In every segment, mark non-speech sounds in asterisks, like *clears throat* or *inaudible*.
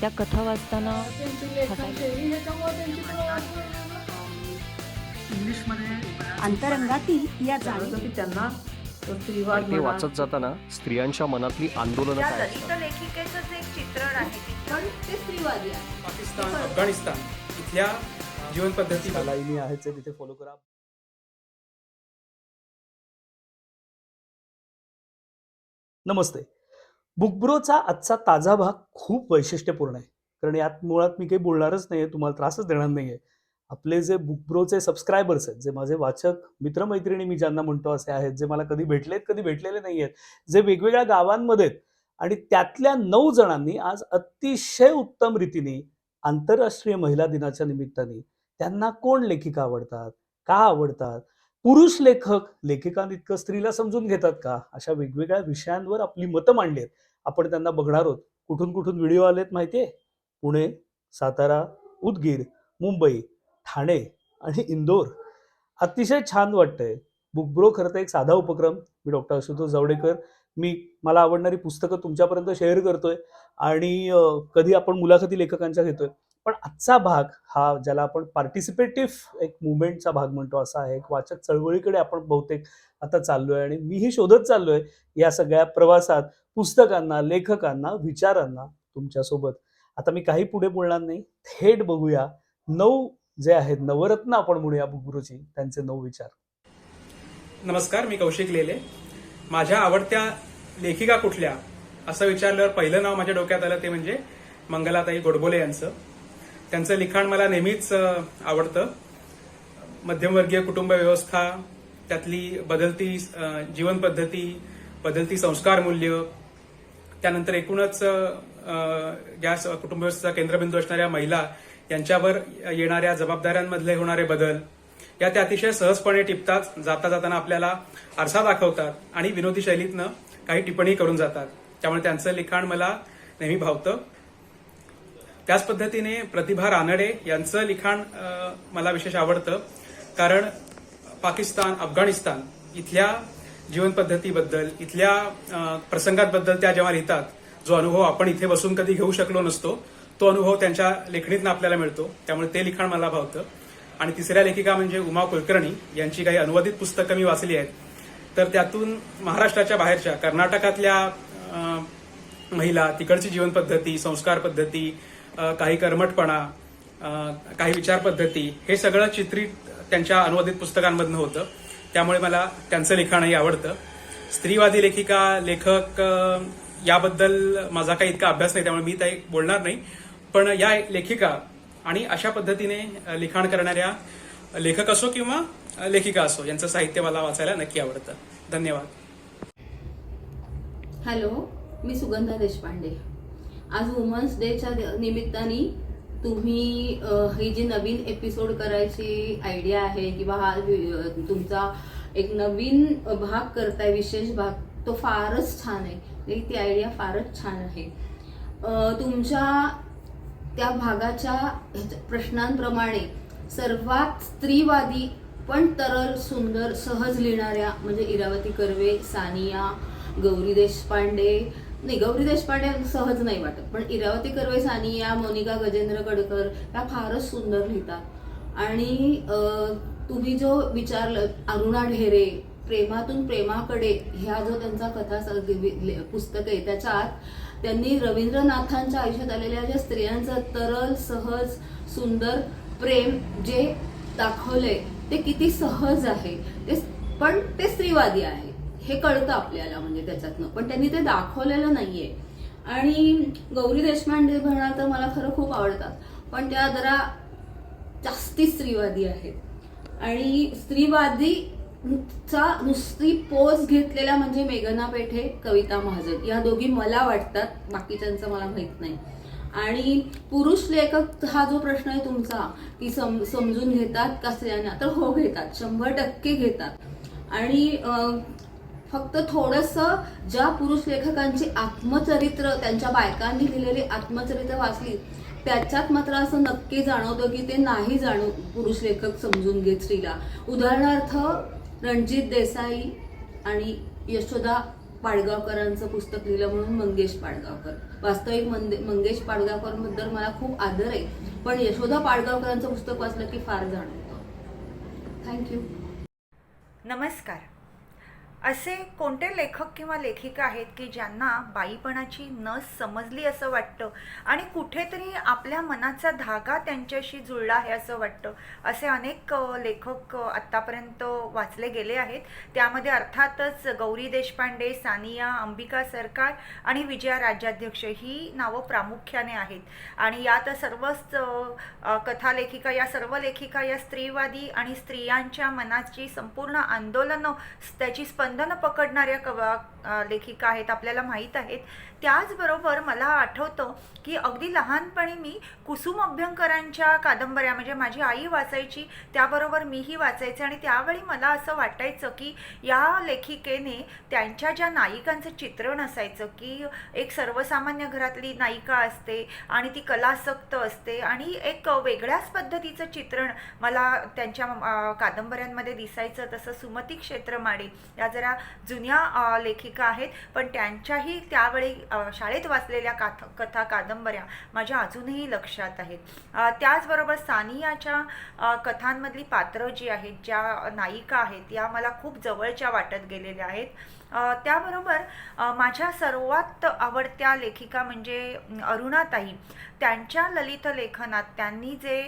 त्या कथा वाचताना अंतरंगातील या जाणीव त्यांना तो वाचत जाताना स्त्रियांच्या मनातली आंदोलनं लेखिकेचंच एक चित्रण आहे. ते स्त्रीवादी पाकिस्तान अफगाणिस्तान इथल्या जीवनपद्धती लाईनी आहेत ते तिथे फॉलो करा. नमस्ते. बुकब्रोचा आजचा ताजा भाग खूप वैशिष्ट्यपूर्ण आहे. कारण यात मुळात मी काही बोलणारच नाही तुम्हाला त्रासच देणार नाही आहे आपले जे बुकब्रोचे सबस्क्रायबर्स आहेत जे माझे वाचक मित्रमैत्रिणी मी ज्यांना म्हणतो असे आहेत जे मला कधी भेटलेत कधी भेटलेले नाही आहेत जे वेगवेगळ्या गावांमध्ये आहेत आणि त्यातल्या नऊ जणांनी आज अतिशय उत्तम रीतीने आंतरराष्ट्रीय महिला दिनाच्या निमित्ताने त्यांना कोण लेखिका आवडतात का आवडतात पुरुष लेखक लेखिकांइतकं स्त्रीला समजून घेतात का? अशा वेगवेगळ्या विषयांवर आपली मतं मांडली आहेत. आपण त्यांना बघणार आहोत. कुठून कुठून व्हिडिओ आलेत माहितीये? पुणे सातारा उदगीर मुंबई ठाणे आणि इंदोर. अतिशय छान वाटतंय. बुकब्रो खरं तर एक साधा उपक्रम. मी डॉक्टर आशुतोष जावडेकर. मी मला आवडणारी पुस्तकं तुमच्यापर्यंत शेअर करतोय. आणि कधी आपण मुलाखती लेखकांच्या घेतोय. पण आजचा भाग हा ज्याला आपण पार्टिसिपेटिव्ह एक मुवमेंटचा भाग म्हणतो असा आहे. एक वाचक चळवळीकडे आपण बहुतेक आता चाललोय आणि मीही शोधत चाललोय या सगळ्या प्रवासात पुस्तकांना लेखकांना विचारांना तुमच्यासोबत. आता मी काही पुढे बोलणार नाही. थेट बघूया. नऊ जे आहेत नवरत्न आपण म्हणूया गुरुजी त्यांचे नऊ विचार. नमस्कार मी कौशिक लेले. माझ्या आवडत्या लेखिका कुठल्या? असं विचारल्यावर पहिलं नाव माझ्या डोक्यात आलं ते म्हणजे मंगलाताई गोडबोले यांचं. त्यांचं लिखाण मला नेहमीच आवडतं. मध्यमवर्गीय कुटुंब व्यवस्था त्यातली बदलती जीवनपद्धती जीवन पद्धती बदलती संस्कार मूल्य त्यानंतर एकूणच अं, या कुटुंब व्यवस्थेचा केंद्रबिंदू असणाऱ्या महिला यांच्यावर येणाऱ्या जबाबदाऱ्यांमधले होणारे बदल या त्या अतिशय सहजपणे टिपतात जाता जाताना आपल्याला आरसा दाखवतात आणि विनोदी शैलीतनं काही टिप्पणी करून जातात. त्यामुळे त्यांचं लिखाण मला नेहमी भावतं. त्याच पद्धतीने प्रतिभा रानडे यांचं लिखाण मला विशेष आवडतं. कारण पाकिस्तान अफगाणिस्तान इथल्या जीवनपद्धतीबद्दल इथल्या प्रसंगांबद्दल त्या जेव्हा लिहितात जो अनुभव आपण इथे बसून कधी घेऊ शकलो नसतो तो अनुभव त्यांच्या लेखणीतनं आपल्याला मिळतो. त्यामुळे ते लिखाण मला भावतं. आणि तिसऱ्या लेखिका म्हणजे उमा कुलकर्णी. यांची काही अनुवादित पुस्तकं मी वाचली आहेत. तर त्यातून महाराष्ट्राच्या बाहेरच्या कर्नाटकातल्या महिला तिकडची जीवनपद्धती संस्कार पद्धती काही कर्मटपणा काही विचार पद्धती हे सगळं चित्रित त्यांच्या अनुवादित पुस्तकांमधनं होतं. त्यामुळे मला त्यांचं लिखाणही आवडतं. स्त्रीवादी लेखिका लेखक याबद्दल माझा काही इतका अभ्यास नाही त्यामुळे मी काही बोलणार नाही. पण या लेखिका आणि अशा पद्धतीने लिखाण करणाऱ्या लेखक असो किंवा लेखिका असो यांचं साहित्य मला वाचायला नक्की आवडतं. धन्यवाद. हॅलो मी सुगंधा देशपांडे. आज वुमन्स डेच्या निमित्ताने तुम्ही ही जी नवीन एपिसोड करायची आयडिया आहे किंवा हा तुमचा एक नवीन भाग करताय विशेष भाग तो फारच छान आहे. म्हणजे ती आयडिया फारच छान आहे. तुमच्या त्या भागाच्या प्रश्नांप्रमाणे सर्वात स्त्रीवादी पण तरल सुंदर सहज लिहिणाऱ्या म्हणजे इरावती कर्वे सानिया गौरी देशपांडे नाही गौरी देशपांडे सहज नाही वाटत. पण इरावती कर्वे सानिया मोनिका गजेंद्र गडकर या फारच सुंदर लिहितात. आणि तुम्ही जो विचारलं अरुणा ढेरे प्रेमातून प्रेमाकडे ह्या जो त्यांचा कथा पुस्तक आहे त्याच्यात त्यांनी रवींद्रनाथांच्या आयुष्यात आलेल्या ज्या स्त्रियांचं तरल सहज सुंदर प्रेम जे दाखवलंय ते किती सहज आहे. ते पण ते स्त्रीवादी आहे. हे कळतं आपल्याला म्हणजे त्याच्यातनं. पण त्यांनी ते दाखवलेलं नाहीये. आणि गौरी देशपांडे म्हणा तर मला खरं खूप आवडतात. पण त्या जरा जास्ती स्त्रीवादी आहेत. आणि स्त्रीवादी चा नुसती पोज घेतलेल्या म्हणजे मेघना पेठे कविता महाजन या दोघी मला वाटतात. बाकीच्यांचं मला माहीत नाही. आणि पुरुष लेखक हा जो प्रश्न आहे तुमचा की सम समजून घेतात का स्त्रियांना? तर हो घेतात. शंभर टक्के घेतात. आणि फक्त थोडंसं ज्या पुरुष लेखकांची आत्मचरित्र त्यांच्या बायकांनी लिहिलेली आत्मचरित्र वाचली त्याच्यात मात्र असं नक्की जाणवतं की ते नाही जाणव पुरुष लेखक समजून घेत स्त्रीला. उदाहरणार्थ रणजित देसाई आणि यशोदा पाडगावकरांचं पुस्तक लिहिलं म्हणून मंगेश पाडगावकर. वास्तविक मंदे- मंगेश पाडगावकरबद्दल मला खूप आदर आहे पण यशोदा पाडगावकरांचं पुस्तक वाचलं की फार जाणवतं. थँक्यू नमस्कार. असे कोणते लेखक किंवा लेखिका आहेत की ज्यांना बाईपणाची नस समजली असं वाटतं? आणि कुठेतरी आपल्या मनाचा धागा त्यांच्याशी जुळला आहे असं वाटतं? असे अनेक लेखक आत्तापर्यंत वाचले गेले आहेत. त्यामध्ये अर्थातच गौरी देशपांडे सानिया अंबिका सरकार आणि विजया राज्याध्यक्ष ही नावं प्रामुख्याने आहेत. आणि यात सर्वच कथालेखिका या सर्व लेखिका या स्त्रीवादी आणि स्त्रियांच्या मनाची संपूर्ण आंदोलनं त्याची स्पंदनं पकडणाऱ्या कवा लेखिका आहेत आपल्याला माहीत आहेत. त्याचबरोबर मला आठवतं की अगदी लहानपणी मी कुसुम अभ्यंकरांच्या कादंबऱ्या म्हणजे माझी आई वाचायची त्याबरोबर मीही वाचायचे आणि त्यावेळी मला असं वाटायचं की या लेखिकेने त्यांच्या ज्या नायिकांचं चित्रण असायचं की एक सर्वसामान्य घरातली नायिका असते आणि ती कलासक्त असते आणि एक वेगळ्याच पद्धतीचं चित्रण मला त्यांच्या कादंबऱ्यांमध्ये दिसायचं. तसं सुमती क्षेत्रमाडे या जरा जुन्या लेखिका आहेत. पण त्यांच्याही त्यावेळी शाळेत वाचलेल्या काथ कथा कादंबऱ्या माझ्या अजूनही लक्षात आहेत. त्याचबरोबर सानियाच्या कथांमधली पात्रं जी आहेत ज्या नायिका आहेत या मला खूप जवळच्या वाटत गेलेल्या आहेत. त्याबरोबर माझ्या सर्वात आवडत्या लेखिका म्हणजे अरुणाताई. त्यांच्या ललित लेखनात त्यांनी जे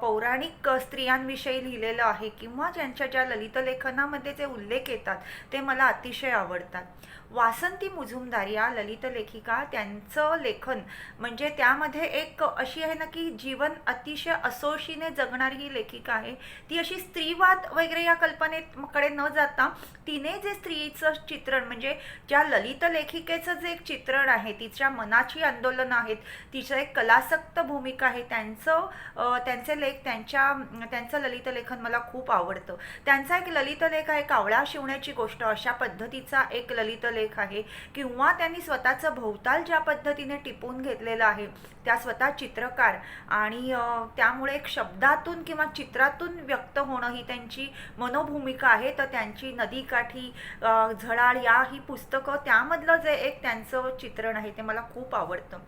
पौराणिक स्त्रियांविषयी लिहिलेलं आहे किंवा ज्यांच्या ज्या ललित लेखनामध्ये जे उल्लेख येतात ते मला अतिशय आवडतात. वासंती मुजुमदार या ललित लेखिका त्यांचं लेखन म्हणजे त्यामध्ये एक अशी आहे ना की जीवन अतिशय असोशीने जगणारी ही लेखिका आहे. ती अशी स्त्रीवाद वगैरे या कल्पनेकडे न जाता तिने जे स्त्रीचं चित्रण म्हणजे ज्या ललित लेखिकेचं जे एक चित्रण आहे तिच्या मनाची आंदोलनं आहेत तिचं एक कलासक्त भूमिका आहे त्यांचं त्यांचे लेख त्यांच्या त्यांचं ललित लेखन मला खूप आवडतं. त्यांचा एक ललित लेख आहे कावळा शिवण्याची गोष्ट अशा पद्धतीचा एक ललित लेख आहे. किंवा त्यांनी स्वतःचं भोवताल ज्या पद्धतीने टिपून घेतलेलं आहे त्या स्वतः चित्रकार. आणि त्यामुळे एक शब्दातून किंवा चित्रातून व्यक्त होणं ही त्यांची मनोभूमिका आहे. तर त्यांची नदीकाठी झळा झळाळ या ही पुस्तकं त्यामधलं जे एक त्यांचं चित्रण आहे ते मला खूप आवडतं.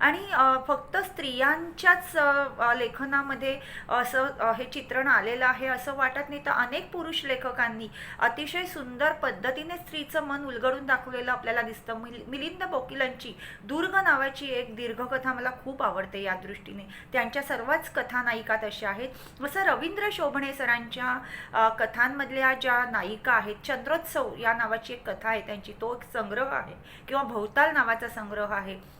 आणि फक्त स्त्रियांच्याच लेखनामध्ये असं हे चित्रण आलेलं आहे असं वाटत नाही. तर अनेक पुरुष लेखकांनी अतिशय सुंदर पद्धतीने स्त्रीचं मन उलगडून दाखवलेलं आपल्याला दिसतं. मिल मिलिंद बोकिलांची दुर्ग नावाची एक दीर्घकथा मला खूप आवडते या दृष्टीने. त्यांच्या सर्वच कथानायिका तशा आहेत. असं रवींद्र शोभणे सरांच्या कथांमधल्या ज्या नायिका आहेत चंद्रोत्सव या नावाची एक कथा आहे त्यांची तो एक संग्रह आहे. किंवा भोवताल नावाचा संग्रह आहे.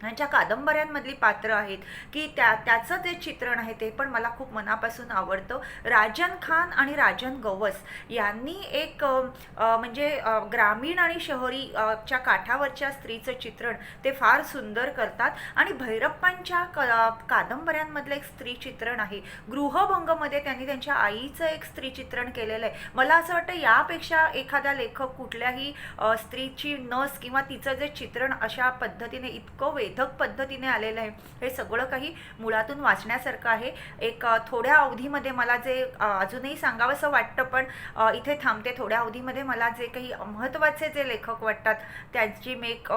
ह्यांच्या कादंबऱ्यांमधली पात्र आहेत की त्या त्याचं जे चित्रण आहे ते पण मला खूप मनापासून आवडतं. राजन खान आणि राजन गवस यांनी एक म्हणजे ग्रामीण आणि शहरी च्या काठावरच्या स्त्रीचं चित्रण ते फार सुंदर करतात. आणि भैरप्पांच्या क कादंबऱ्यांमधलं एक स्त्री चित्रण आहे. गृहभंगमध्ये त्यांनी त्यांच्या आईचं एक स्त्री चित्रण केलेलं आहे. मला असं वाटतं यापेक्षा एखादा लेखक कुठल्याही स्त्रीची नस किंवा तिचं जे चित्रण अशा पद्धतीने इतकं वेधक पद्धतीने आलेलं आहे. हे सगळं काही मुळातून वाचण्यासारखं आहे. एक थोड्या अवधीमध्ये मला जे अजूनही सांगावंसं वाटतं पण इथे थांबते. थोड्या अवधीमध्ये मला जे काही महत्त्वाचे जे लेखक वाटतात त्यांची मी एक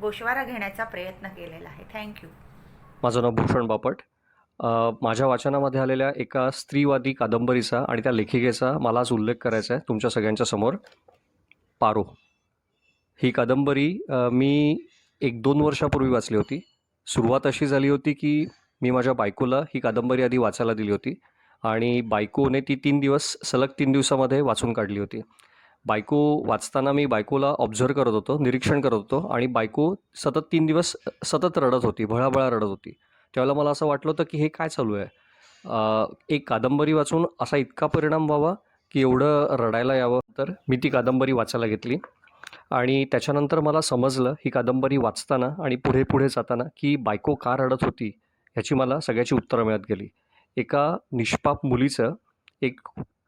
गोशवारा घेण्याचा प्रयत्न केलेला आहे. थँक्यू माझं नाव भूषण बापट. माझ्या वाचनामध्ये आलेल्या एका स्त्रीवादी कादंबरीचा आणि त्या लेखिकेचा मला आज उल्लेख करायचा आहे तुमच्या सगळ्यांच्या समोर. पारो. ही कादंबरी मी एक दोन वर्षापूर्वी वाचली होती. सुरुवात अशी झाली होती की मी माझ्या बायकोला ही कादंबरी आधी वाचायला दिली होती आणि बायकोने ती तीन दिवस सलग तीन दिवसामध्ये वाचून काढली होती. बायको वाचताना मी बायकोला ऑब्झर्व करत होतो निरीक्षण करत होतो आणि बायको सतत तीन दिवस सतत रडत होती भळाभळा रडत होती. त्यावेळेला मला असं वाटलं होतं की हे काय चालू आहे? एक कादंबरी वाचून असा इतका परिणाम व्हावा की एवढं रडायला यावं. तर मी ती कादंबरी वाचायला घेतली. आणि त्याच्यानंतर मला समजलं ही कादंबरी वाचताना आणि पुढे पुढे जाताना की बायको का रडत होती ह्याची मला सगळ्याची उत्तरं मिळत गेली. एका निष्पाप मुलीचं एक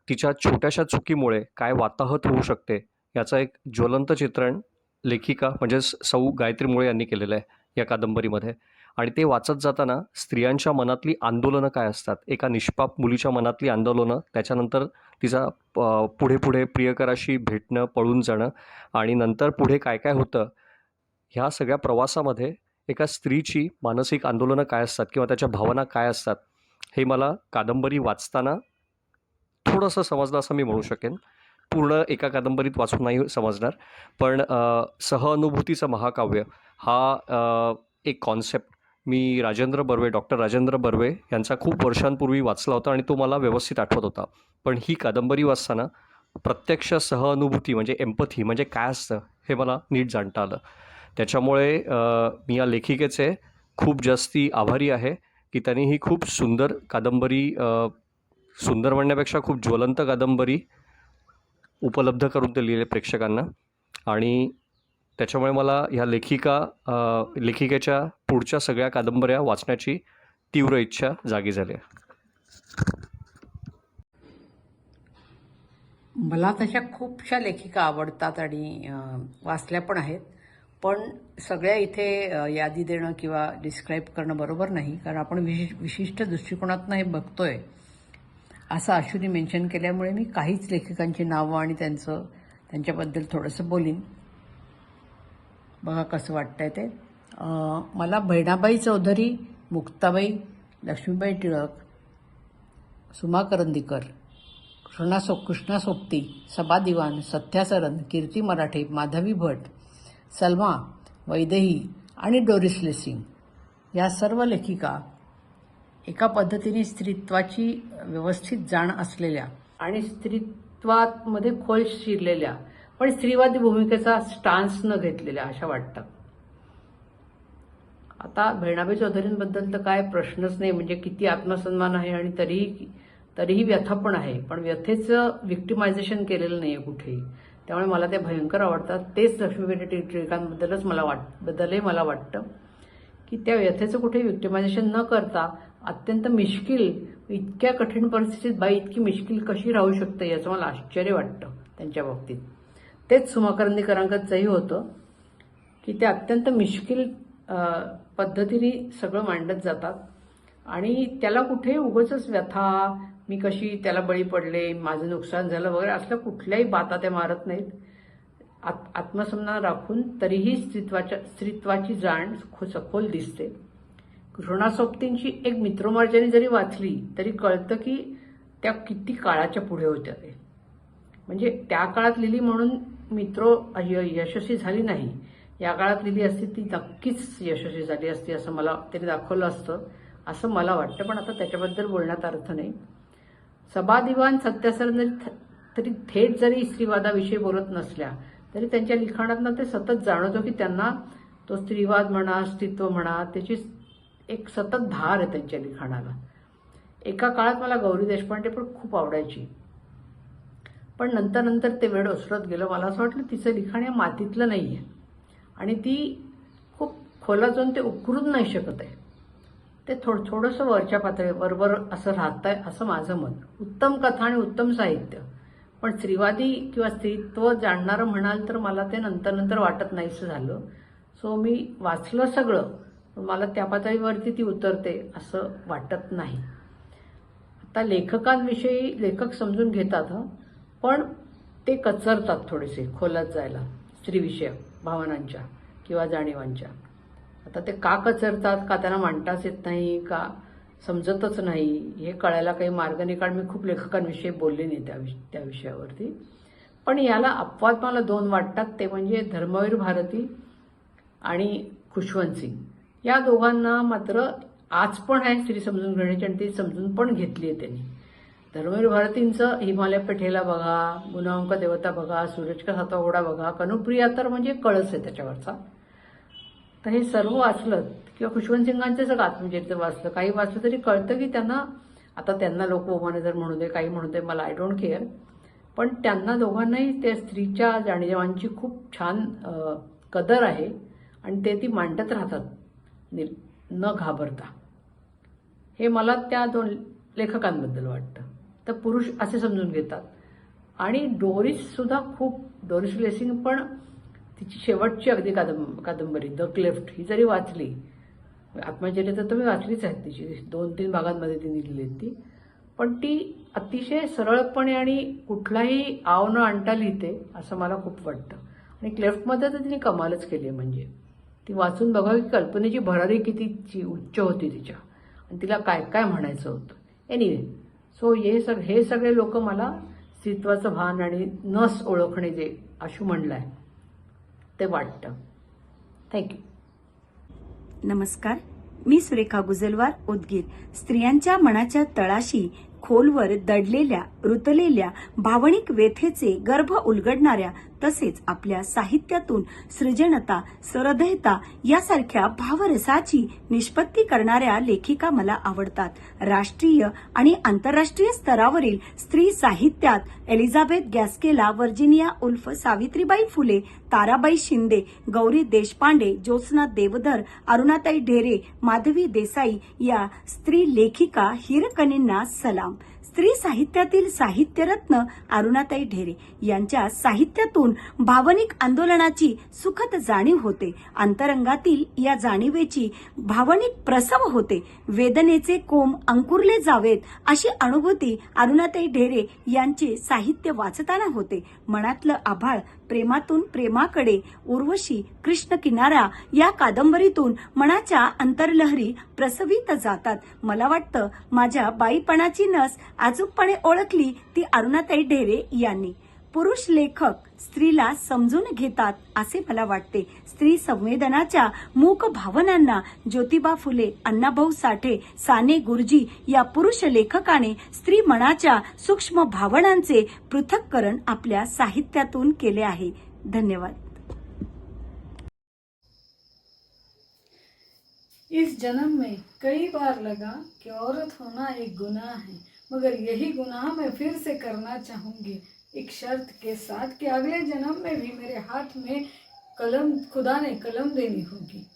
तिच्या छोट्याशा चुकीमुळे काय वाताहत होऊ शकते याचं एक ज्वलंत चित्रण लेखिका म्हणजेच सौ गायत्री मुळे यांनी केलेलं आहे या कादंबरीमध्ये. आणि ते वाचत जाताना स्त्रियांच्या मनातली आंदोलनं काय असतात? एका निष्पाप मुलीच्या मनातली आंदोलनं त्याच्यानंतर तिचा प- पुढे पुढे प्रियकराशी भेटणं पळून जाणं आणि नंतर पुढे काय काय होतं? ह्या सगळ्या प्रवासामध्ये एका स्त्रीची मानसिक आंदोलनं काय असतात किंवा त्याच्या भावना काय असतात? हे मला कादंबरी वाचताना थोडंसं समजलं असं मी म्हणू शकेन. पूर्ण एका कादंबरीत वाचून नाही समजणार. पण सहअनुभूतीचं महाकाव्य हा एक कॉन्सेप्ट मी राजेंद्र बर्वे डॉक्टर राजेंद्र बर्वे यांचा खूप वर्षांपूर्वी वाचला होता आणि तो मला व्यवस्थित आठवत होता. पण ही कादंबरी वाचताना प्रत्यक्ष सहअनुभूती म्हणजे एम्पथी म्हणजे काय असतं हे मला नीट जाणता आलं. त्याच्यामुळे मी या लेखिकेचे खूप जास्ती आभारी आहे की त्यांनी ही खूप सुंदर कादंबरी सुंदर म्हणण्यापेक्षा खूप ज्वलंत कादंबरी उपलब्ध करून दिलेली आहे प्रेक्षकांना. आणि त्याच्यामुळे मला ह्या लेखिका लेखिकेच्या पुढच्या सगळ्या कादंबऱ्या वाचण्याची तीव्र इच्छा जागी झाली आहे. मला तशा खूपशा लेखिका आवडतात आणि वाचल्या पण आहेत. पण सगळ्या इथे यादी देणं किंवा डिस्क्राईब करणं बरोबर नाही कारण आपण विशिष्ट विशिष्ट दृष्टिकोनातनं हे बघतो आहे असं अश्विनी मेन्शन केल्यामुळे मी काहीच लेखिकांची नावं आणि त्यांचं त्यांच्याबद्दल थोडंसं बोलीन. बघा कसं वाटतंय ते. मला बहिणाबाई चौधरी मुक्ताबाई लक्ष्मीबाई टिळक सुमा करंदीकर कृष्णा सो कृष्णा सोबती सबा दिवान सत्यासरन कीर्ती मराठे माधवी भट सलमा वैदेही आणि डोरिस लेसिंग या सर्व लेखिका एका पद्धतीने स्त्रीत्वाची व्यवस्थित जाण असलेल्या आणि स्त्रीत्वामध्ये खोल शिरलेल्या पण स्त्रीवादी भूमिकेचा स्टान्स न घेतलेल्या अशा वाटतात. आता बहिणाबाई चौधरींबद्दल तर काय प्रश्नच नाही म्हणजे किती आत्मसन्मान आहे आणि तरीही तरीही व्यथा पण आहे पण व्यथेचं विक्टिमायझेशन केलेलं नाही आहे कुठेही. त्यामुळे मला ते भयंकर आवडतात. तेच लक्ष्मीबाई टिळकांबद्दलच मला वाट बद्दलही मला वाटतं की त्या व्यथेचं कुठे विक्टिमायझेशन न करता अत्यंत मिश्किल इतक्या कठीण परिस्थितीत बाई इतकी मिश्किल कशी राहू शकते याचं मला आश्चर्य वाटतं त्यांच्या बाबतीत. तेच सुमा करंदीकरांकडचंही होतं की ते अत्यंत मिश्किल पद्धतीने सगळं मांडत जातात. आणि त्याला कुठे उगच व्यथा मी कशी त्याला बळी पडले माझं नुकसान झालं वगैरे असल्या कुठल्याही बाता त्या मारत नाहीत. आत आत्मसन्मान राखून तरीही स्त्रीत्वाच्या स्त्रीत्वाची जाण खो सखोल दिसते. कृष्णासोबतींची एक मित्रमार्जनी जरी वाचली तरी कळतं की त्या किती काळाच्या पुढे होत्या ते. म्हणजे त्या काळात लिहिली म्हणून मित्रो य- यशस्वी झाली नाही. या काळात लिहिली असती ती नक्कीच यशस्वी झाली असती असं मला त्यांनी दाखवलं असतं असं मला वाटतं. पण आता त्याच्याबद्दल बोलण्यात अर्थ नाही. सभादिवान सत्यासरण जरी तरी थेट जरी स्त्रीवादाविषयी बोलत नसल्या तरी त्यांच्या लिखाणातनं ते सतत जाणवतो की त्यांना तो स्त्रीवाद म्हणा अस्तित्व म्हणा त्याची एक सतत धार आहे त्यांच्या लिखाणाला. एका काळात मला गौरी देशपांडे पण खूप आवडायची. पण नंतर नंतर ते वेळ ओसरत गेलं. मला असं वाटलं तिचं लिखाण या मातीतलं नाही आहे आणि ती खूप खोला जाऊन ते उकरून नाही शकत आहे. ते थोडं थोडंसं वरच्या पातळीवर वर असं राहत आहे असं माझं मत. उत्तम कथा आणि उत्तम साहित्य. पण स्त्रीवादी किंवा स्त्रीत्व जाणणारं म्हणाल तर मला ते नंतर नंतर वाटत नाहीसं झालं. सो मी वाचलं सगळं पण मला त्या पातळीवरती ती उतरते असं वाटत नाही. आता लेखकांविषयी लेखक समजून घेतात हं. पण ते कचरतात थोडेसे खोलात जायला स्त्रीविषयक भावनांच्या किंवा जाणीवांच्या. आता ते का कचरतात का त्यांना मांडताच येत नाही का समजतच नाही हे कळायला काही मार्ग नाही कारण मी खूप लेखकांविषयी बोलले नाही त्या विष त्या विषयावरती. पण याला अपवाद मला दोन वाटतात ते म्हणजे धर्मवीर भारती आणि खुशवंत सिंग. या दोघांना मात्र आज पण आहे स्त्री समजून घेण्याची आणि ती समजून पण घेतली आहे त्यांनी. धर्मवीर भारतींचं हिमालय पेठेला बघा गुणांक देवता बघा सूरज का सातवा ओढा बघा कनुप्रिया तर म्हणजे कळस आहे त्याच्यावरचा. तर हे सर्व वाचलं किंवा खुशवंत सिंगांचं सगळं आत्मचरित्र वाचलं. काही वाचलं तरी कळतं की त्यांना आता त्यांना लोक जर म्हणू दे काही म्हणू दे मला आय डोंट केअर पण त्यांना दोघांनाही त्या स्त्रीच्या जाणीवांची खूप छान कदर आहे आणि ते ती मांडत राहतात. नि- न घाबरता. हे मला त्या दोन लेखकांबद्दल वाटतं. तर पुरुष असे समजून घेतात. आणि डोरिस सुद्धा खूप डोरिस लेसिंग पण तिची शेवटची अगदी कादंब कादंबरी द क्लेफ्ट ही जरी वाचली आत्मचर्य तर मी वाचलीच आहेत तिची दोन तीन भागांमध्ये ती लिहिली आहेत ती. पण ती अतिशय सरळपणे आणि कुठलाही आव न आणता लिहिते असं मला खूप वाटतं. आणि क्लेफ्टमध्ये तर तिने कमालच केली आहे म्हणजे. ती वाचून बघावी की कल्पनेची भरारी कितीची उच्च होती तिच्या. आणि तिला काय काय म्हणायचं होतं. एनिवे सो हे सग हे सगळे लोक मला स्त्रीत्वाचं भान आणि नस ओळखणे जे आशू म्हणलं आहे ते वाटतं. थँक्यू नमस्कार. मी सुरेखा गुजलवार उदगीर. स्त्रियांच्या मनाच्या तळाशी खोलवर दडलेल्या रुतलेल्या भावनिक व्यथेचे गर्भ उलगडणाऱ्या तसेच आपल्या साहित्यातून सृजनता सरदयता यासारख्या भावरसाची निष्पत्ती करणाऱ्या लेखिका मला आवडतात. राष्ट्रीय आणि आंतरराष्ट्रीय स्तरावरील स्त्री साहित्यात एलिझाबेथ गॅस्केला व्हर्जिनिया उल्फ सावित्रीबाई फुले ताराबाई शिंदे गौरी देशपांडे ज्योत्स्ना देवधर अरुणाताई ढेरे माधवी देसाई या स्त्री लेखिका हिरकणींना सलाम. स्त्री साहित्यातील साहित्यरत्न अरुणाताई ढेरे यांच्या साहित्यातून भावनिक आंदोलनाची सुखद जाणीव होते. अंतरंगातील या जाणीवेची भावनिक प्रसव होते. वेदनेचे कोम अंकुरले जावेत अशी अनुभूती अरुणाताई ढेरे यांचे साहित्य वाचताना होते. मनातलं आभाळ प्रेमातून प्रेमाकडे उर्वशी कृष्ण किनारा या कादंबरीतून मनाच्या अंतरलहरी प्रसवित जातात. मला वाटतं माझ्या बाईपणाची नस अचूकपणे ओळखली ती अरुणाताई ढेरे यांनी. पुरुष लेखक स्त्रीला समजून घेतात असे मला वाटते. स्त्री संवेदनाच्या मूक भावनांना ज्योतिबा फुले अण्णाभाऊ साठे साने गुरुजी या पुरुष लेखकाने स्त्री मनाच्या सूक्ष्म भावनांचे पृथक्करण आपल्या साहित्यातून केले आहे. धन्यवाद. इस जन्म में कई बार लगा कि औरत होना एक गुनाह है मगर यही गुनाह मैं फिर से करना चाहूंगी। एक शर्त के साथ कि अगले जन्म में भी मेरे हाथ में कलम खुदा ने कलम देनी होगी।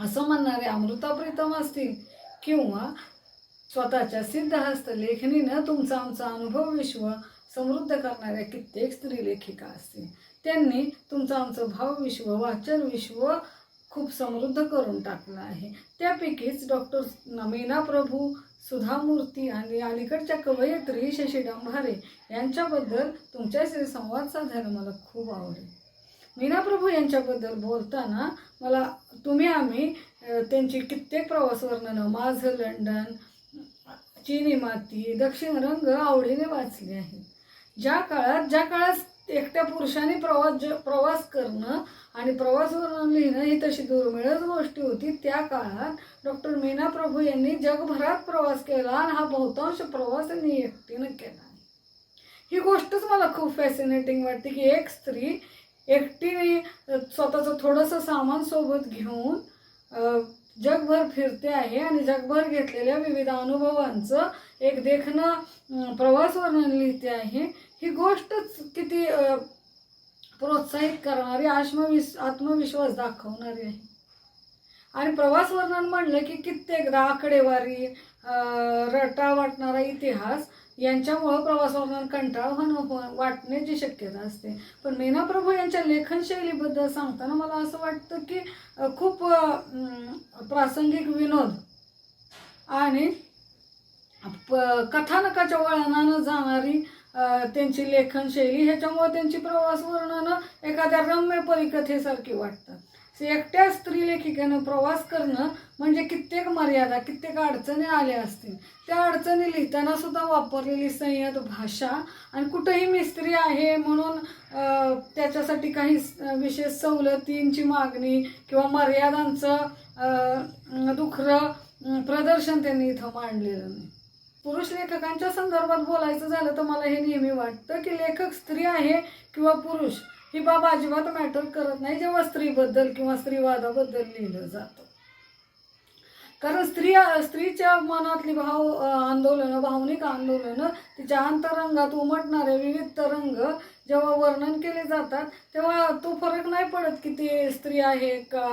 असं म्हणणारे अमृता प्रीतम असतील किंवा स्वतःच्या सिद्धहस्त लेखणीनं तुमचा आमचा अनुभव विश्व समृद्ध करणाऱ्या कित्येक स्त्री लेखिका असतील त्यांनी तुमचं आमचं भावविश्व वाचन विश्व खूप समृद्ध करून टाकलं आहे. त्यापैकीच डॉक्टर मीना प्रभू सुधा मूर्ती आणि अलीकडच्या कवयित्री शशी डंभारे यांच्याबद्दल तुमच्याशी संवाद साधायला मला खूप आवडेल. मीना प्रभू यांच्याबद्दल बोलताना मला तुम्ही आम्ही त्यांची कित्येक प्रवास वर्णनं माझं लंडन चिनी माती दक्षिण रंग आवडीने वाचले आहेत. ज्या काळात ज्या काळात एकट्या पुरुषांनी प्रवास ज- प्रवास करणं आणि प्रवास वर्णन लिहिणं ही तशी दुर्मिळच गोष्टी होती. त्या काळात डॉक्टर मीना प्रभू यांनी जगभरात प्रवास केला आणि हा बहुतांश प्रवास त्यांनी एकटीनं केला. ही गोष्टच मला खूप फॅसिनेटिंग वाटते की एक स्त्री एकटीने स्वतःचं थोडंसं सामान सोबत घेऊन जगभर फिरते आहे आणि जगभर घेतलेल्या विविध अनुभवांचं एक देखणं प्रवास वर्णन लिहिते आहे. ही गोष्टच किती प्रोत्साहित करणारी आत्मविस आत्मविश्वास दाखवणारी आहे. आणि प्रवास वर्णन म्हणलं की कित्येकदा आकडेवारी रटा वाटणारा इतिहास यांच्यामुळं प्रवास वर्णन कंटाळवाणं होणं वाटण्याची शक्यता असते. पण मीना प्रभू यांच्या लेखनशैलीबद्दल सांगताना मला असं वाटतं की खूप प्रासंगिक विनोद आणि प- कथानकाच्या वळणानं जाणारी त्यांची लेखनशैली ह्याच्यामुळे त्यांची प्रवास वर्णनं एखाद्या रम्य परिकथेसारखी वाटतात. एकट्या स्त्री लेखिकेनं प्रवास करणं म्हणजे कित्येक मर्यादा कित्येक अडचणी आल्या असतील. त्या अडचणी लिहिताना सुद्धा वापरलेली संयत भाषा आणि कुठंही मिस्त्री आहे म्हणून त्याच्यासाठी काही विशेष सवलतींची मागणी किंवा मर्यादांचं दुखरं प्रदर्शन त्यांनी इथं मांडलेलं नाही. पुरुष लेखकांच्या संदर्भात बोलायचं झालं तर मला हे नेहमी वाटतं की लेखक स्त्री आहे किंवा पुरुष ही बाब अजिबात मॅटर करत नाही जेव्हा स्त्रीबद्दल किंवा स्त्रीवादाबद्दल लिहिलं जातं. कारण स्त्री स्त्रीच्या मनातली भाव आंदोलनं भावनिक आंदोलनं तिच्या अंतरंगात उमटणारे विविध तरंग जेव्हा वर्णन केले जातात तेव्हा तो फरक नाही पडत की ती स्त्री आहे का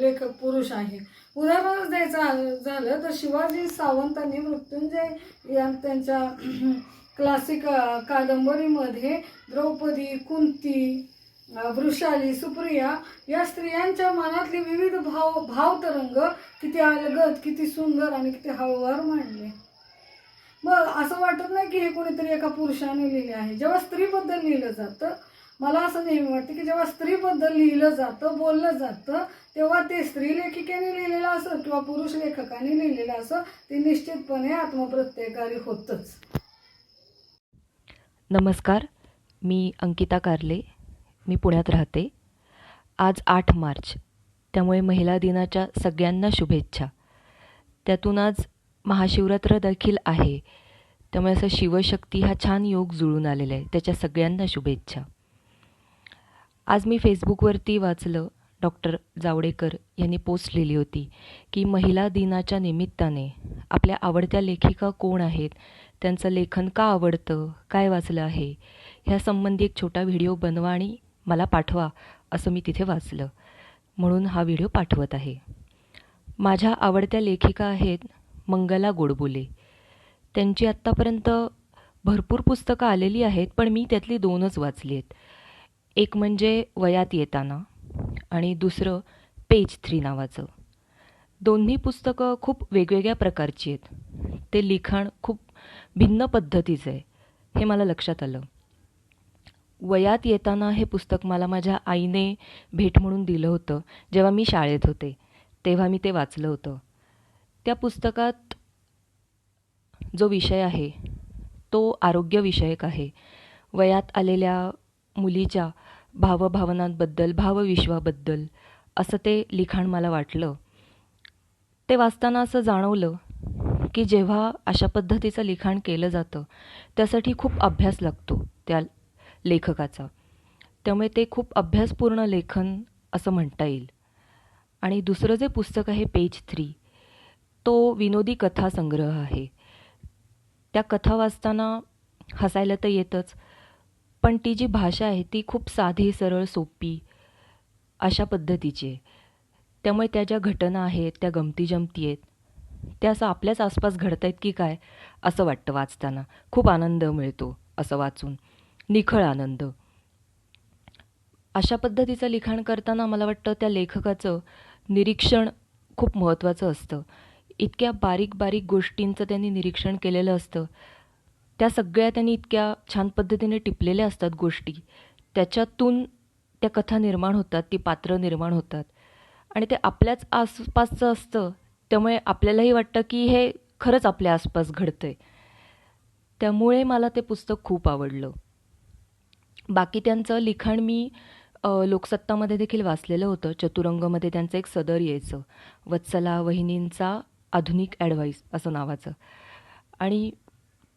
लेखक पुरुष आहे. उदाहरणच द्यायचं झालं तर शिवाजी सावंतांनी मृत्युंजय या त्यांच्या *clears throat* क्लासिक कादंबरीमध्ये द्रौपदी कुंती वृषाली सुप्रिया या स्त्रियांच्या मनातले विविध भाव भावतरंग किती अलगद किती सुंदर आणि किती हळूवार मांडले. मग असं वाटत नाही की हे कोणीतरी एका पुरुषाने लिहिले आहे. जेव्हा स्त्रीबद्दल लिहिलं जातं मला असं नेहमी वाटतं की जेव्हा स्त्रीबद्दल लिहिलं जातं बोललं जातं तेव्हा ते स्त्री लेखिकेने लिहिलेलं असं किंवा पुरुष लेखकाने लिहिलेलं असं ते निश्चितपणे आत्मप्रत्ययकारी होतंच. नमस्कार मी अंकिता कारले. मी पुण्यात राहते. आज आठ मार्च. त्यामुळे महिला दिनाच्या सगळ्यांना शुभेच्छा. त्यातून आज महाशिवरात्र देखील आहे. त्यामुळे असं शिवशक्ती हा छान योग जुळून आलेला आहे. त्याच्या सगळ्यांना शुभेच्छा. आज मी फेसबुकवरती वाचलं. डॉक्टर जावडेकर यांनी पोस्ट लिहिली होती की महिला दिनाच्या निमित्ताने आपल्या आवडत्या लेखिका कोण आहेत? त्यांचं लेखन का आवडतं? काय वाचलं आहे? ह्यासंबंधी एक छोटा व्हिडिओ बनवा आणि मला पाठवा असं मी तिथे वाचलं. म्हणून हा व्हिडिओ पाठवत आहे. माझ्या आवडत्या लेखिका आहेत मंगला गोडबोले. त्यांची आत्तापर्यंत भरपूर पुस्तकं आलेली आहेत पण मी त्यातली दोनच वाचली आहेत. एक म्हणजे वयात येताना. आणि दुसरं पेज थ्री नावाचं. दोन्ही पुस्तकं खूप वेगवेगळ्या प्रकारची आहेत. ते लिखाण खूप भिन्न पद्धतीचं आहे हे मला लक्षात आलं. वयात येताना हे पुस्तक मला माझ्या आईने भेट म्हणून दिलं होतं जेव्हा मी शाळेत होते तेव्हा मी ते वाचलं होतं. त्या पुस्तकात जो विषय आहे तो आरोग्यविषयक आहे. वयात आलेल्या मुलीच्या भावभावनांबद्दल भावविश्वाबद्दल असं ते लिखाण मला वाटलं. ते वाचताना असं जाणवलं की जेव्हा अशा पद्धतीचं लिखाण केलं जातं त्यासाठी खूप अभ्यास लागतो त्या लेखकाचा. त्यामुळे ते खूप अभ्यासपूर्ण लेखन असं म्हणता येईल. आणि दुसरं जे पुस्तक आहे पेज थ्री तो विनोदी कथा संग्रह आहे. त्या कथा वाचताना हसायला तर येतच पण ती जी भाषा आहे ती खूप साधी सरळ सोपी अशा पद्धतीची आहे. त्यामुळे त्या ज्या घटना आहेत त्या गमती जमती आहेत त्या असं आपल्याच आसपास घडत आहेत की काय असं वाटतं वाचताना. खूप आनंद मिळतो असं वाचून. निखळ आनंद. अशा पद्धतीचं लिखाण करताना मला वाटतं त्या लेखकाचं निरीक्षण खूप महत्त्वाचं असतं. इतक्या बारीक बारीक गोष्टींचं त्यांनी निरीक्षण केलेलं असतं. त्या सगळ्या त्यांनी इतक्या छान पद्धतीने टिपलेल्या असतात गोष्टी. त्याच्यातून त्या कथा निर्माण होतात ती पात्रं निर्माण होतात. आणि ते आपल्याच आसपासचं असतं त्यामुळे आपल्यालाही वाटतं की हे खरंच आपल्या आसपास घडतं आहे त्यामुळे मला ते पुस्तक खूप आवडलं. बाकी त्यांचं लिखाण मी लोकसत्तामध्ये देखील वाचलेलं होतं. चतुरंगमध्ये त्यांचं एक सदर यायचं. वत्सला वहिनींचा आधुनिक ॲडव्हाइस असं नावाचं. आणि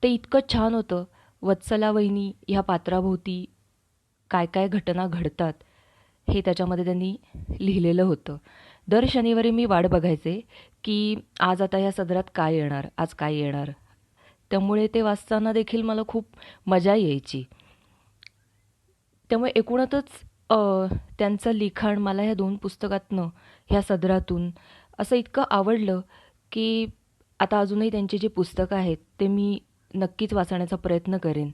ते इतकं छान होतं. वत्सला वहिनी ह्या पात्राभोवती काय काय घटना घडतात हे त्याच्यामध्ये त्यांनी लिहिलेलं होतं. दर शनिवारी मी वाट बघायचे की आज आता ह्या सदरात काय येणार आज काय येणार. त्यामुळे ते वाचताना देखील मला खूप मजा यायची. त्यामुळे एकूणच त्यांचं लिखाण मला ह्या दोन पुस्तकातनं ह्या सदरातून असं इतकं आवडलं की आता अजूनही त्यांची जी पुस्तकं आहेत ते मी नक्कीच वाचण्याचा प्रयत्न करेन.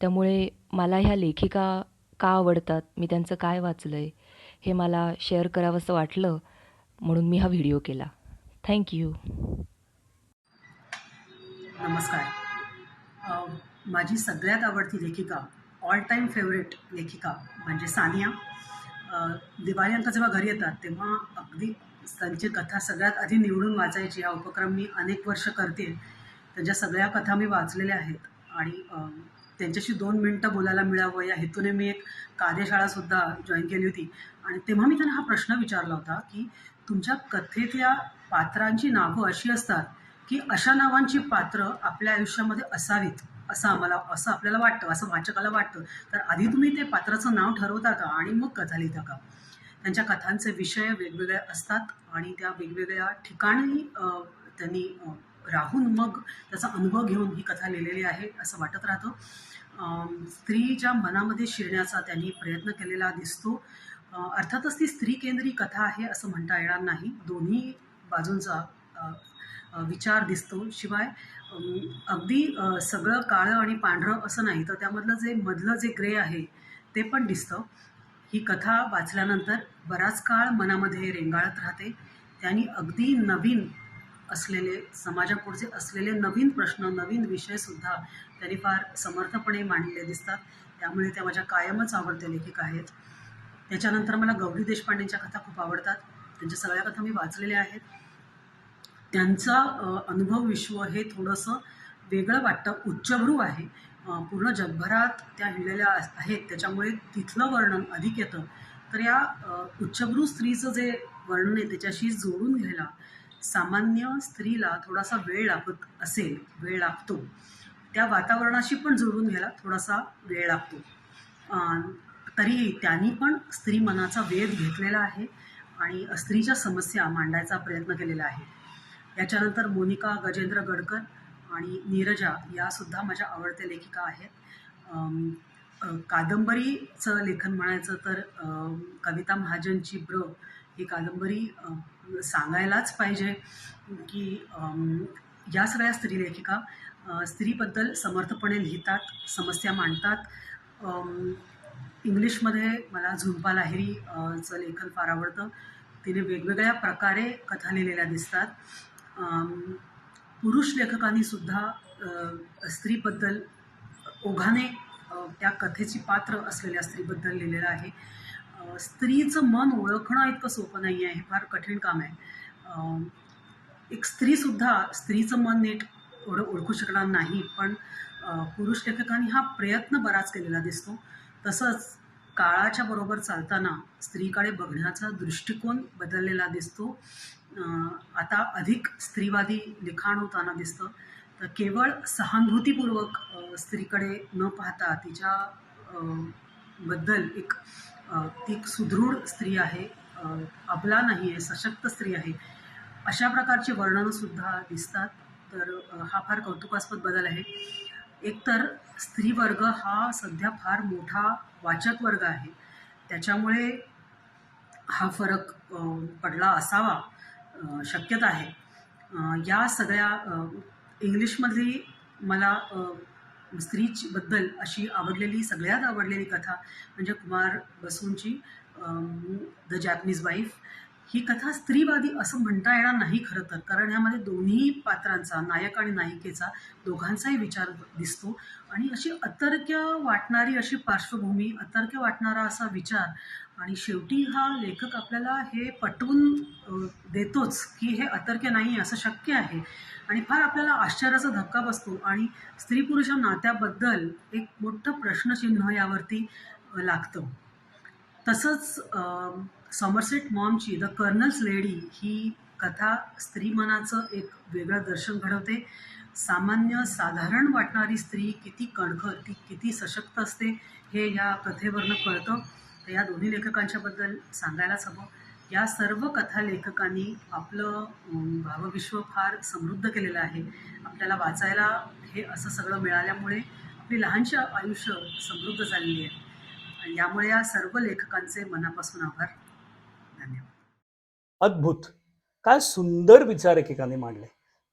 त्यामुळे मला ह्या लेखिका का आवडतात? मी त्यांचं काय वाचलं आहे हे मला शेअर करावंसं वाटलं म्हणून मी हा व्हिडिओ केला. थँक्यू नमस्कार. माझी सगळ्यात आवडती लेखिका ऑल टाईम फेवरेट लेखिका म्हणजे सानिया. दिवाळी अंक जेव्हा घरी येतात तेव्हा अगदी त्यांची कथा सगळ्यात आधी निवडून वाचायची. हा उपक्रम मी अनेक वर्ष करते. त्यांच्या सगळ्या कथा मी वाचलेल्या आहेत. आणि त्यांच्याशी दोन मिनटं बोलायला मिळावं या हेतूने मी एक कार्यशाळासुद्धा जॉईन केली होती. आणि तेव्हा मी त्यांना हा प्रश्न विचारला होता की तुमच्या कथेतल्या पात्रांची नावं अशी असतात की अशा नावांची पात्रं आपल्या आयुष्यामध्ये असावीत असं आम्हाला असं आपल्याला वाटतं असं वाचकाला वाटतं. तर आधी तुम्ही ते पात्राचं नाव ठरवता का आणि मग कथा लिहिता का? त्यांच्या कथांचे विषय वेगवेगळे असतात आणि त्या वेगवेगळ्या ठिकाणी त्यांनी राहून मग त्याचा अनुभव घेऊन ही कथा लिहिलेली आहे असं वाटत राहतं. स्त्रीच्या मनामध्ये शिरण्याचा त्यांनी प्रयत्न केलेला दिसतो. अर्थातच ती स्त्री केंद्री कथा आहे असं म्हणता येणार नाही. दोन्ही बाजूंचा विचार दिसतो. शिवाय अगदी सगळं काळं आणि पांढरं असं नाही तर त्यामधलं जे मधलं जे ग्रे आहे ते पण दिसतं. ही कथा वाचल्यानंतर बराच काळ मनामध्ये रेंगाळत राहते. त्यांनी अगदी नवीन असलेले समाजापुढचे असलेले नवीन प्रश्न नवीन विषयसुद्धा त्यांनी फार समर्थपणे मांडले दिसतात. त्यामुळे त्या माझ्या कायमच आवडत्या लेखिका आहेत. त्याच्यानंतर मला गौरी देशपांडेंच्या कथा खूप आवडतात. त्यांच्या सगळ्या कथा मी वाचलेल्या आहेत. त्यांचा अनुभव विश्व हे थोडंसं वेगळं वाटतं. उच्चभ्रू आहे. पूर्ण जगभरात त्या हिंडलेल्या आहेत. त्याच्यामुळे तिथलं वर्णन अधिक येतं. तर या उच्चभ्रू स्त्रीचं जे वर्णन आहे त्याच्याशी जोडून घ्यायला सामान्य स्त्रीला थोडासा वेळ लागत असेल वेळ लागतो. त्या वातावरणाशी पण जुळून घ्यायला थोडासा वेळ लागतो. अं, तरीही त्यांनी पण स्त्री मनाचा वेध घेतलेला आहे आणि स्त्रीच्या समस्या मांडायचा प्रयत्न केलेला आहे. याच्यानंतर मोनिका गजेंद्र गडकर आणि नीरजा यासुद्धा माझ्या आवडत्या लेखिका आहेत. अं, कादंबरीचं लेखन म्हणायचं तर अं, कविता महाजनची ब्र ही कादंबरी सांगायलाच पाहिजे की या सगळ्या स्त्रीलेखिका लेखिका स्त्रीबद्दल समर्थपणे लिहितात समस्या मांडतात. इंग्लिशमध्ये मला झुंपा लाहिरी चं लेखन फार आवडतं. तिने वेगवेगळ्या प्रकारे कथा लिहिलेल्या दिसतात. पुरुष लेखकांनी सुद्धा स्त्रीबद्दल ओघाने त्या कथेची पात्र असलेल्या स्त्रीबद्दल लिहिलेलं आहे. स्त्रीचं मन ओळखणं इतकं सोपं नाही आहे हे फार कठीण काम आहे. एक स्त्रीसुद्धा स्त्रीचं मन नीट ओढ ओळखू शकणार नाही पण पुरुष लेखकांनी हा प्रयत्न बराच केलेला दिसतो. तसंच काळाच्या बरोबर चालताना स्त्रीकडे बघण्याचा दृष्टिकोन बदललेला दिसतो. आता अधिक स्त्रीवादी लिखाण होताना दिसतं. तर केवळ सहानुभूतीपूर्वक स्त्रीकडे न पाहता तिच्या बद्दल एक ती एक सुदृढ स्त्री आहे अबला नाही आहे सशक्त स्त्री आहे. अशा प्रकारची वर्णनंसुद्धा दिसतात. तर हा फार कौतुकास्पद बदल आहे. एकतर स्त्रीवर्ग हा सध्या फार मोठा वाचक वर्ग आहे. त्याच्यामुळे हा फरक पडला असावा शक्यता आहे. या सगळ्या इंग्लिशमधली मला स्त्रीबद्दल अशी आवडलेली सगळ्यात आवडलेली कथा म्हणजे कुमार बसूंची द जॅपनीज वाईफ ही कथा स्त्रीवादी असं म्हणता येणार नाही खरं तर कारण ह्यामध्ये दोन्ही पात्रांचा नायक आणि नायिकेचा दोघांचाही विचार दिसतो. आणि अशी अतर्क्य वाटणारी अशी पार्श्वभूमी अतर्क्य वाटणारा असा विचार आणि शेवटी हा लेखक आपल्याला हे पटवून देतोच की हे अतर्क्य नाही आहे असं शक्य आहे. आणि फार आपल्याला आश्चर्याचा धक्का बसतो. आणि स्त्री पुरुष या नात्याबद्दल एक मोठं प्रश्नचिन्ह यावरती लागतं. तसंच समरसेट मॉमची द कर्नल्स लेडी ही कथा स्त्री मनाचं एक वेगळं दर्शन घडवते. सामान्य साधारण वाटणारी स्त्री किती कणखर ती किती सशक्त असते हे या कथेवरनं कळतं. तर या दोन्ही लेखकांच्याबद्दल सांगायलाच हवं या सर्व कथा लेखकांनी आपलं भावविश्व फार समृद्ध केलेलं आहे. आपल्याला वाचायला हे असं सगळं मिळाल्यामुळे आपली लहानशी आयुष्य समृद्ध झालेली आहे. यामुळे या सर्व लेखकांचे मनापासून आभार. धन्यवाद. अद्भुत. काय सुंदर विचार एकेकाने मांडले.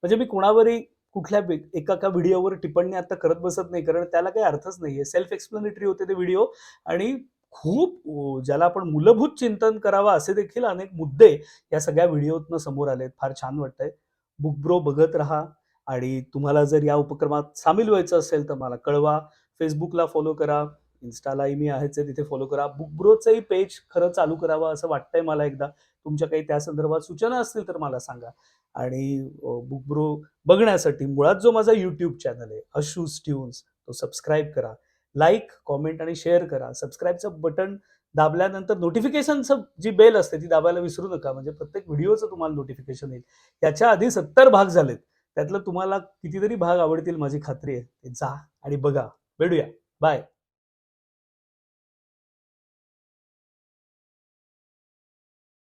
म्हणजे मी कोणावरही कुठल्या एका का व्हिडिओवर टिप्पणी आता करत बसत नाही कारण त्याला काही अर्थच नाहीये. सेल्फ एक्सप्लेनेटरी होते ते व्हिडिओ आणि खूप ज्याला आपण मूलभूत चिंतन करावं असे देखील अनेक मुद्दे या सगळ्या व्हिडिओतनं समोर आलेत. फार छान वाटतंय. बुकब्रो बघत राहा आणि तुम्हाला जर या उपक्रमात सामील व्हायचं असेल तर मला कळवा. फेसबुकला फॉलो करा. इन्स्टालाही मी आहेच आहे तिथे फॉलो करा. बुकब्रोचंही पेज खरं चालू करावं असं वाटतंय मला एकदा. तुमच्या काही त्या संदर्भात सूचना असतील तर मला सांगा. आणि बुकब्रो बघण्यासाठी मुळात जो माझा यूट्यूब चॅनल आहे अशूज ट्यून्स तो सबस्क्राईब करा. लाईक कॉमेंट आणि शेअर करा. सबस्क्राईबचं बटन दाबल्यानंतर नोटिफिकेशनचं जी बेल असते ती दाबायला विसरू नका. म्हणजे प्रत्येक व्हिडिओचं तुम्हाला नोटिफिकेशन येईल. याच्या आधी सत्तर भाग झालेत. त्यातलं तुम्हाला कितीतरी भाग आवडतील माझी खात्री आहे. जा आणि बघा. भेटूया. बाय.